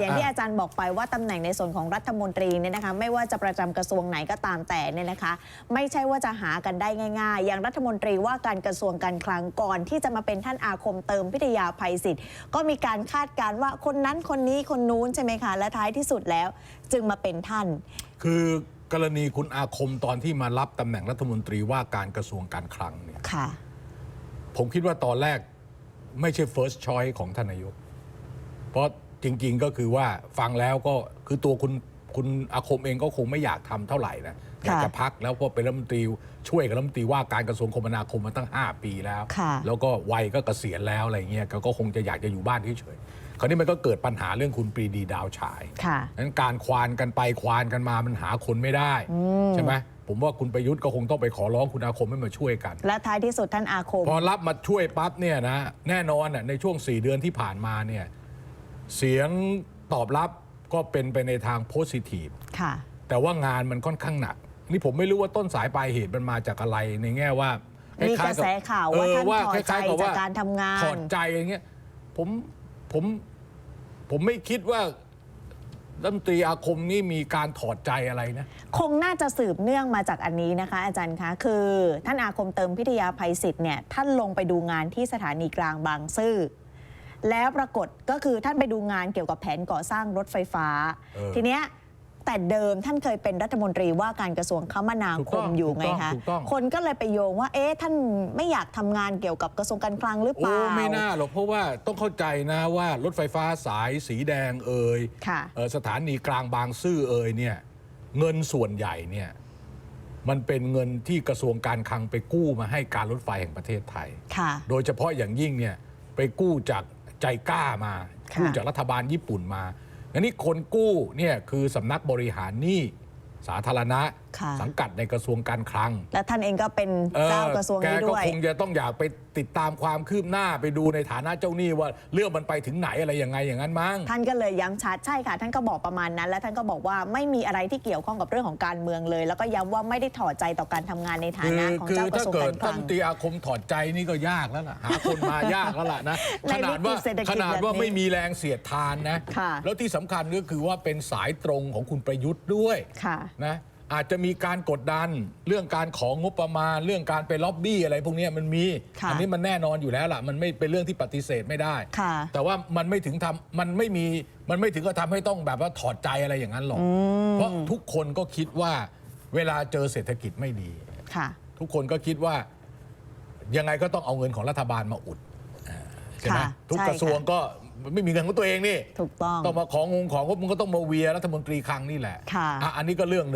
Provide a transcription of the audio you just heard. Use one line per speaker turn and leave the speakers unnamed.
อย่างที่อาจารย์บอกไปว่าตำแหน่งในส่วนของรัฐมนตรีเนี่ยนะคะไม่ว่าจะประจำกระทรวงไหนก็ตามแต่เนี่ยนะคะ ไม่ใช่ว่าจะหากันได้ง่าย ๆ อย่างรัฐมนตรีว่าการกระทรวงการคลังก่อนที่จะมาเป็นท่านอาคมเติมพิทยาภัยศิษย์ก็มีการคาดการณ์ว่าคนนั้นคนนี้คนนู้นใช่ไหมคะ และท้ายที่สุดแล้วจึงมาเป็นท่าน
คือกรณีคุณอาคมตอนที่มารับตำแหน่งรัฐมนตรีว่าการกระทรวงการคลังเนี่ย
ค่ะ
ผมคิดว่าตอนแรกไม่ใช่ first choice ของท่านนายกเพราะ จริง ๆ ก็คือว่าฟังแล้วก็คือตัวคุณคุณอาคมเองก็คงไม่อยากทำเท่าไหร่นะอยากจะพักแล้วเพราะเป็นรัฐมนตรีช่วยกับรัฐมนตรีว่าการกระทรวงคมนาคมมาตั้ง 5 ปีแล้ว
ค่ะ
แล้วก็วัยก็เกษียณแล้วอะไรเงี้ยก็ก็คงจะอยากจะอยู่บ้านเฉยๆคราวนี้มันก็เกิดปัญหาเรื่องคุณปรีดีดาวฉาย
ค่ะ
นั้นการควานกันไปควานกันมามันหาคนไม่ได้ใช่ไหมผมว่าคุณประยุทธ์ก็คงต้องไปขอร้องคุณอาคมให้มาช่วยกัน
และท้ายที่สุดท่านอาคม
พอรับมาช่วยปั๊บเนี่ยนะแน่นอนน่ะในช่วง 4 เดือนที่ผ่านมาเนี่ย เสียงตอบรับก็เป็นไปในทางโพสิทีฟ
ค่ะ
แต่ว่างานมันค่อนข้างหนัก นี่ผมไม่รู้ว่าต้นสายปลายเหตุมันมาจากอะไรในแง่ว่า
มี
คล้
ก
ย
ระ
ๆบ
แสข่าวว่า
เออ
ท่านถอด
คล้
ใจ
ยๆบ
จาก
ว่
การทำงาน
ถอดใจอย่างเงี้ยผมผมผมไม่คิดว่ารัฐมนตรีอาคมนี่มีการถอดใจอะไรนะ
คงน่าจะสืบเนื่องมาจากอันนี้นะคะ อาจารย์คะคือ ท่านอาคมเติมพิทยาภัยศิษย์เนี่ยท่านลงไปดูงานที่สถานีกลางบางซื่อ แล้วปรากฏก็คือท่านไปดูงานเกี่ยวกับแผนก่อสร้างรถไฟฟ้า
เออ
ทีเนี้ยแต่เดิมท่านเคยเป็นรัฐมนตรีว่าการกระทรวงคมนา
ถูก
ค
ต้
ม
อง
อยู่
ถูก
ไง
ต้อง
คะ
ถูกต้อง
คนก็เลยไปโยงว่า เอ๊ะท่านไม่อยากทำงานเกี่ยวกับกระทรวงการคลังหรือเป
โอ้
ล่า
ไม่น่าหรอกเพราะว่าต้องเข้าใจนะว่ารถไฟฟ้าสายสีแดงเอ่ย
ค่ะ
เอ่อสถานีกลางบางซื่อเอ่ยเนี่ยเงินส่วนใหญ่เนี่ยมันเป็นเงินที่กระทรวงการคลังไปกู้มาให้การรถไฟแห่งประเทศไทย
ค่ะ
โดยเฉพาะอย่างยิ่งเนี่ยไปกู้จาก ใจกล้ามา
ค่ะ
กู้จากรัฐบาลญี่ปุ่นมาอันนี้คนกู้เนี่ยคือสำนักบริหารหนี้สาธารณะ
ค่ะ
สังกัดในกระทรวงการคลัง
และท่านเองก็เป็นเจ้ากระทรวง
แก
นี้
ก็
ด้วย
คงจะต้องอยากไปติดตามความคืบหน้าไปดูในฐานะเจ้าหนี้ว่าเรื่องมันไปถึงไหนอะไรยังไงอย่างนั้นมั้ง
ท่านก็เลยย้ำชัดใช่ค่ะ ท่านก็บอกประมาณนั้น และท่านก็บอกว่าไม่มีอะไรที่เกี่ยวข้องกับเรื่องของการเมืองเลย แล้วก็ย้ำว่าไม่ได้ถอดใจต่อการทำงานในฐา
คือ
นะของ
คือ
เจ้ากระ
ถ้า
ทรวง
เกิ
กา
ด
รค
ท่า
ลั
น
ง
ตรีอาคมถอดใจนี่ก็ยากแล้วล่ะหาคนมายากแล้วล่ะนะ
ใน
ขนาดว่า
วิกฤตเศรษฐกิจ
ขนาดว่า
แบบนี้
ไม่มีแรงเสียดทานนะ
ค่ะ
แล้วที่สำคัญก็คือว่าเป็นสายตรงของคุณประยุทธ์ด้วย
ค่ะ
นะ อาจจะมีการกดดันเรื่องการของงบประมาณ เรื่องการไปล็อบบี้อะไรพวกเนี้ยมันมี
ค่ะ
อันี้มันแน่นอนอยู่แล้วล่ะ มันไม่เป็นเรื่องที่ปฏิเสธไม่ได้
ค่ะ
แต่ว่ามันไม่ถึงทำมันไม่มีมันไม่ถึงก็ทำให้ต้องแบบว่าถอดใจอะไรอย่างนั้นหรอก เพราะทุกคนก็คิดว่าเวลาเจอเศรษฐกิจไม่ดี
ค่ะ
ทุกคนก็คิดว่ายังไงก็ต้องเอาเงินของรัฐบาลมาอุดอ่าใช่ไหม
ค่ะ
ทุก
ใช่
กระทรวง
ค่ะ
ก็ไม่มีเงินของตัวเองนี่
ถูกต้อง
ต้องมาของงงของก็มันก็ต้องมาเวียรัฐมนตรีคลังนี่แหละ
ค่ะ
อะอันนี้ก็เรื่องหนึ่ง